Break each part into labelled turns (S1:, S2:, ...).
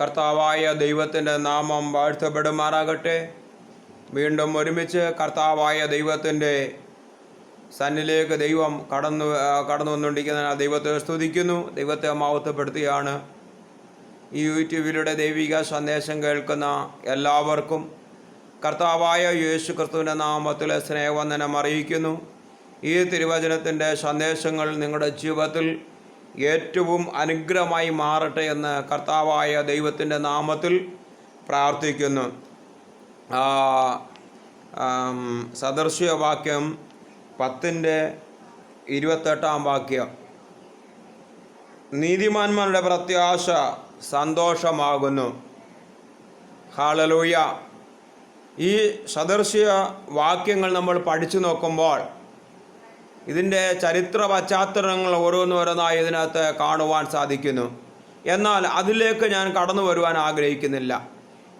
S1: കർത്താവായ ദൈവത്തിന്റെ നാമം വാഴ്ത്തപ്പെടുമാറാകട്ടെ. വീണ്ടും ഒരുമിച്ച് കർത്താവായ ദൈവത്തിന്റെ സന്നിലേക്ക് ദൈവം കടന്നു കടന്നു വന്നുകൊണ്ടിരിക്കുന്ന ദൈവത്തെ സ്തുതിക്കുന്നു. ദൈവത്തെ മാവത്തപ്പെടുത്തിയാണ് ഈ യൂട്യൂബിലൂടെ ദൈവിക സന്ദേശം കേൾക്കുന്ന എല്ലാവർക്കും കർത്താവായ യേശു ക്രിസ്തുവിന്റെ നാമത്തിൽ സ്നേഹവന്ദനം അറിയിക്കുന്നു. ഈ തിരുവചനത്തിന്റെ സന്ദേശങ്ങൾ നിങ്ങളുടെ ജീവിതത്തിൽ ഏറ്റവും അനുഗ്രഹമായി മാറട്ടെ എന്ന് കർത്താവായ ദൈവത്തിന്റെ നാമത്തിൽ പ്രാർത്ഥിക്കുന്നു. സദൃശ്യവാക്യം പത്തിന്റെ ഇരുപത്തെട്ടാം വാക്യം. നീതിമാന്മാരുടെ പ്രത്യാശ സന്തോഷമാകുന്നു. ഹാളലൂയ ഈ സദർശ്യ വാക്യങ്ങൾ നമ്മൾ പഠിച്ചു നോക്കുമ്പോൾ ഇതിന്റെ ചരിത്ര പശ്ചാത്തലങ്ങൾ ഓരോന്നോരോന്നായി ഇതിനകത്ത് കാണുവാൻ സാധിക്കുന്നു. എന്നാൽ അതിലേക്ക് ഞാൻ കടന്നു വരുവാൻ ആഗ്രഹിക്കുന്നില്ല.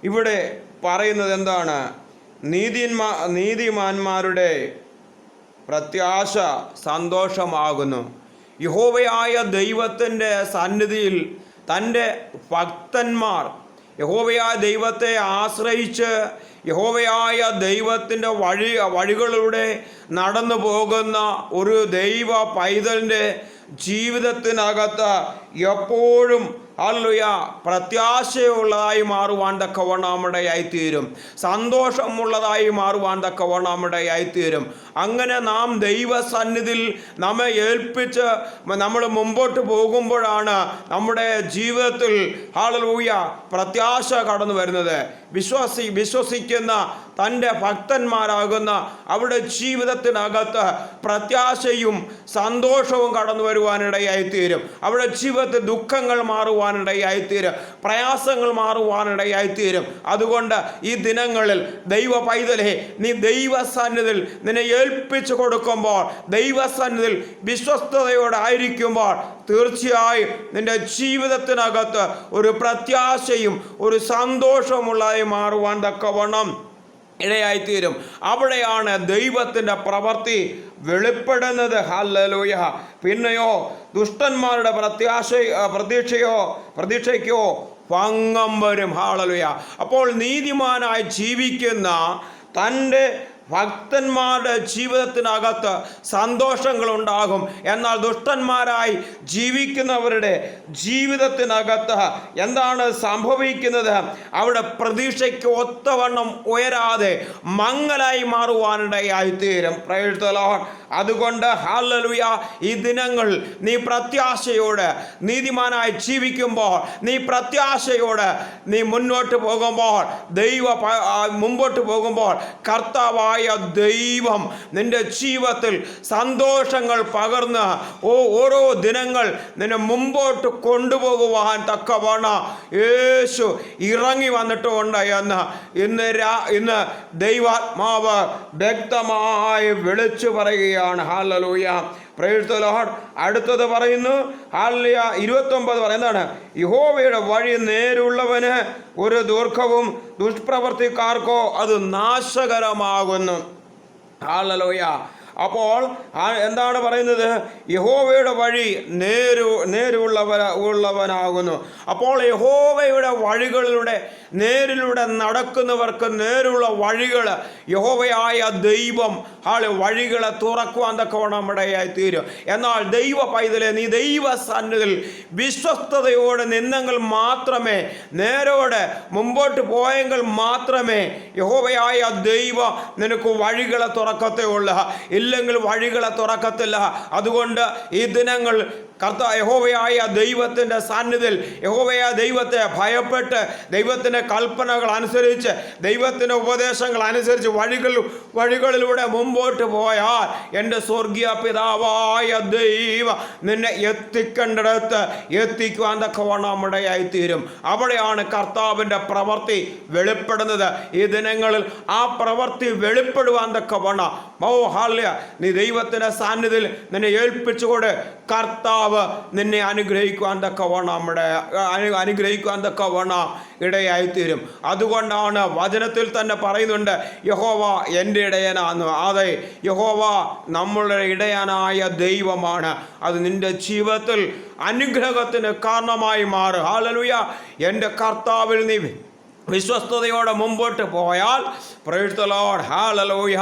S1: ഇവിടെ പറയുന്നത് എന്താണ്? നീതിന്മാ നീതിമാന്മാരുടെ പ്രത്യാശ സന്തോഷമാകുന്നു. യഹോവയായ ദൈവത്തിന്റെ സന്നിധിയിൽ തന്റെ ഭക്തന്മാർ യഹോവയായ ദൈവത്തെ ആശ്രയിച്ച് യഹോവയായ ദൈവത്തിന്റെ വഴി വഴികളിലൂടെ നടന്നു പോകുന്ന ഒരു ദൈവ പൈതലിന്റെ ജീവിതത്തിനകത്ത് എപ്പോഴും അല്ലുയ പ്രത്യാശയുള്ളതായി മാറുവാൻ തക്കവണ്ണാമിടയായിത്തീരും സന്തോഷമുള്ളതായി മാറുവാൻ തക്കവണ്ണാമിടയായിത്തീരും അങ്ങനെ നാം ദൈവസന്നിധിയിൽ നമ്മെ ഏൽപ്പിച്ച് നമ്മൾ മുമ്പോട്ട് പോകുമ്പോഴാണ് നമ്മുടെ ജീവിതത്തിൽ ഹാളലൂയ പ്രത്യാശ കടന്നു വരുന്നത് വിശ്വസി വിശ്വസിക്കുന്ന തന്റെ ഭക്തന്മാരാകുന്ന അവരുടെ ജീവിതത്തിനകത്ത് പ്രത്യാശയും സന്തോഷവും കടന്നു വരുവാനിടയായിത്തീരും. അവരുടെ ജീവിതത്തിൽ ദുഃഖങ്ങൾ മാറുവാനിടയായിത്തീരും. പ്രയാസങ്ങൾ മാറുവാനിടയായിത്തീരും. അതുകൊണ്ട് ഈ ദിനങ്ങളിൽ ദൈവ പൈതലെ നീ ദൈവസന്നിധിൽ നിന്നെ ഏൽപ്പിച്ചു കൊടുക്കുമ്പോൾ ദൈവസന്നിധിൽ വിശ്വസ്തയോടെ ആയിരിക്കുമ്പോൾ തീർച്ചയായും നിന്റെ ജീവിതത്തിനകത്ത് ഒരു പ്രത്യാശയും ഒരു സന്തോഷമുള്ളതായി മാറുവാൻ തക്കവണ്ണം. ഇടയായിത്തീരും. അവിടെയാണ് ദൈവത്തിന്റെ പ്രവൃത്തി വെളിപ്പെടുന്നത്. ഹല്ലലോയ. പിന്നെയോ ദുഷ്ടന്മാരുടെ പ്രത്യാശ പ്രതീക്ഷയോ പ്രതീക്ഷയ്ക്കോ ഭംഗം വരും. ഹാളലുയ അപ്പോൾ നീതിമാനായി ജീവിക്കുന്ന തന്റെ ഭക്തന്മാരുടെ ജീവിതത്തിനകത്ത് സന്തോഷങ്ങളുണ്ടാകും. എന്നാൽ ദുഷ്ടന്മാരായി ജീവിക്കുന്നവരുടെ ജീവിതത്തിനകത്ത് എന്താണ് സംഭവിക്കുന്നത്? അവിടെ പ്രതീക്ഷയ്ക്ക് ഒത്തവണ്ണം ഉയരാതെ മങ്ങലായി മാറുവാനിടയായിത്തീരും. പ്രയഴ്ത്തലോൺ അതുകൊണ്ട് ഹാലലുയ ഈ ദിനങ്ങൾ നീ പ്രത്യാശയോട് നീതിമാനായി ജീവിക്കുമ്പോൾ നീ പ്രത്യാശയോട് നീ മുന്നോട്ട് പോകുമ്പോൾ ദൈവ മുമ്പോട്ട് പോകുമ്പോൾ കർത്താവായ ദൈവം നിന്റെ ജീവിതത്തിൽ സന്തോഷങ്ങൾ പകർന്ന് ഓ ഓരോ ദിനങ്ങൾ നിന്നെ മുമ്പോട്ട് കൊണ്ടുപോകുവാൻ തക്കവണ യേശു ഇറങ്ങി വന്നിട്ടുണ്ട് എന്ന് ഇന്ന് രാ ഇന്ന് ദൈവാത്മാവ് വ്യക്തമായി വിളിച്ചു പറയുകയാണ്. ഹാലലൂയ പ്രേഴ്ത്ത ലോഡ് അടുത്തത് പറയുന്നു. ഹാലിയ ഇരുപത്തൊമ്പത് പറയുന്നതാണ് യഹോവയുടെ വഴി നേരുള്ളവന് ഒരു ദുർഘവും ദുഷ്പ്രവർത്തിക്കാർക്കോ അത് നാശകരമാകുന്നു. ഹാലലോയ അപ്പോൾ എന്താണ് പറയുന്നത്? യഹോവയുടെ വഴി നേരു നേരുള്ളവ ഉള്ളവനാകുന്നു. അപ്പോൾ യഹോവയുടെ വഴികളിലൂടെ നേരിലൂടെ നടക്കുന്നവർക്ക് നേരുള്ള വഴികൾ യഹോവയായ ദൈവം ആൾ വഴികളെ തുറക്കുവാൻ തക്കവണ്ണം ഇടയായി തീരും. എന്നാൽ ദൈവ പൈതലെ നീ ദൈവ സന്നിധിയിൽ വിശ്വസ്തയോടെ നിന്നെങ്കിൽ മാത്രമേ നേരോടെ മുമ്പോട്ട് പോയെങ്കിൽ മാത്രമേ യഹോവയായ ദൈവം നിനക്ക് വഴികളെ തുറക്കത്തേ ഉള്ളൂ. ഇല്ലെങ്കിൽ വഴികളെ തുറക്കത്തില്ല. അതുകൊണ്ട് ഈ ദിനങ്ങൾ കർത്ത യഹോവയായ ദൈവത്തിന്റെ സാന്നിധ്യത്തിൽ യഹോവയായ ദൈവത്തെ ഭയപ്പെട്ട് ദൈവത്തിന്റെ കൽപ്പനകൾ അനുസരിച്ച് ദൈവത്തിന്റെ ഉപദേശങ്ങൾ അനുസരിച്ച് വഴികൾ വഴികളിലൂടെ മുമ്പോട്ട് പോയാൽ എന്റെ സ്വർഗീയ പിതാവായ ദൈവം നിന്നെ എത്തിക്കേണ്ടിടത്ത് എത്തിക്കുവാൻ തക്കവണ്ണം നമ്മുടെയായിത്തീരും അവിടെയാണ് കർത്താവിന്റെ പ്രവൃത്തി വെളിപ്പെടുന്നത്. ഈ ദിനങ്ങളിൽ ആ പ്രവൃത്തി വെളിപ്പെടുവാൻ തക്കവണ്ണം. ഓ ഹാല്യ നീ ദൈവത്തിന്റെ സാന്നിധ്യത്തിൽ നിന്നെ ഏൽപ്പിച്ചുകൊണ്ട് കർത്താവ് കർത്താവ് നിന്നെ അനുഗ്രഹിക്കുവാൻ തക്കവണ്ണം നമ്മുടെ അനു അനുഗ്രഹിക്കുവാൻ തക്കവണ്ണം ഇടയായിത്തീരും. അതുകൊണ്ടാണ് വചനത്തിൽ തന്നെ പറയുന്നുണ്ട് യഹോവ എന്റെ ഇടയനാന്ന്. അതെ യഹോവ നമ്മളുടെ ഇടയനായ ദൈവമാണ്. അത് നിന്റെ ജീവിതത്തിൽ അനുഗ്രഹത്തിന് കാരണമായി മാറും. ഹാലലുയ എന്റെ കർത്താവിൽ നീ വിശ്വസ്തയോടെ മുമ്പോട്ട് പോയാൽ പ്രഴുത്തലോട് ഹാലലോയ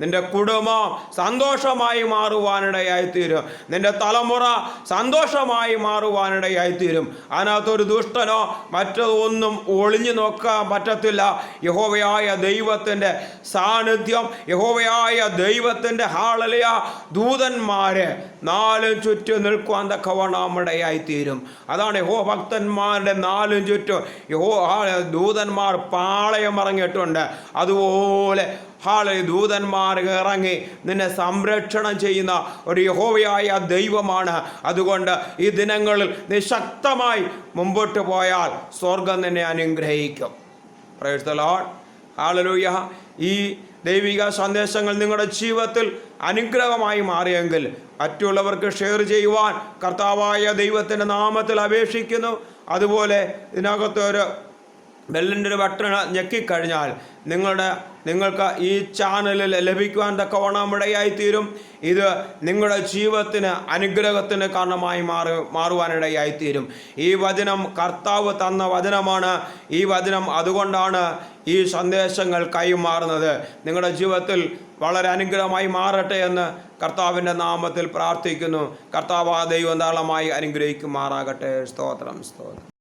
S1: നിന്റെ കുടുംബം സന്തോഷമായി മാറുവാനിടയായിത്തീരും. നിന്റെ തലമുറ സന്തോഷമായി മാറുവാനിടയായിത്തീരും. അതിനകത്തൊരു ദുഷ്ടനോ മറ്റൊന്നും ഒളിഞ്ഞു നോക്കാൻ പറ്റത്തില്ല. യഹോവയായ ദൈവത്തിന്റെ സാന്നിധ്യം യഹോവയായ ദൈവത്തിന്റെ ഹാളലിയ ദൂതന്മാരെ നാലും ചുറ്റും നിൽക്കുവാൻ തക്കവണ്ണാമിടയായിത്തീരും അതാണ് യഹോ ഭക്തന്മാരുടെ നാലും ചുറ്റും. യഹോ ആ ദൂതന്മാർ പാളയം ഇറങ്ങിയിട്ടുണ്ട്. അതുപോലെ ഹാളെ ദൂതന്മാർ ഇറങ്ങി നിന്നെ സംരക്ഷണം ചെയ്യുന്ന ഒരു യഹോവയായ ദൈവമാണ്. അതുകൊണ്ട് ഈ ദിനങ്ങളിൽ നീ ശക്തമായി മുമ്പോട്ട് പോയാൽ സ്വർഗം നിന്നെ അനുഗ്രഹിക്കും. ഹാലലൂയ ഈ ദൈവിക സന്ദേശങ്ങൾ നിങ്ങളുടെ ജീവിതത്തിൽ അനുഗ്രഹമായി മാറിയെങ്കിൽ മറ്റുള്ളവർക്ക് ഷെയർ ചെയ്യുവാൻ കർത്താവായ ദൈവത്തിന്റെ നാമത്തിൽ അപേക്ഷിക്കുന്നു. അതുപോലെ ഇതിനകത്ത് ഒരു ബെല്ലിന്റെ ഒരു ബട്ടൺ ഞെക്കിക്കഴിഞ്ഞാൽ നിങ്ങളുടെ നിങ്ങൾക്ക് ഈ ചാനലിൽ ലഭിക്കുവാൻ തക്കവണ്ണം ഇടയായിത്തീരും. ഇത് നിങ്ങളുടെ ജീവിതത്തിന് അനുഗ്രഹത്തിന് കാരണമായി മാറി മാറുവാനിടയായിത്തീരും ഈ വചനം കർത്താവ് തന്ന വചനമാണ്. ഈ വചനം അതുകൊണ്ടാണ് ഈ സന്ദേശങ്ങൾ കൈമാറുന്നത്. നിങ്ങളുടെ ജീവിതത്തിൽ വളരെ അനുഗ്രഹമായി മാറട്ടെ എന്ന് കർത്താവിന്റെ നാമത്തിൽ പ്രാർത്ഥിക്കുന്നു. കർത്താവ് ആ ദൈവം ധാരാളമായി അനുഗ്രഹിക്കുമാറാകട്ടെ. സ്തോത്രം സ്തോത്രം.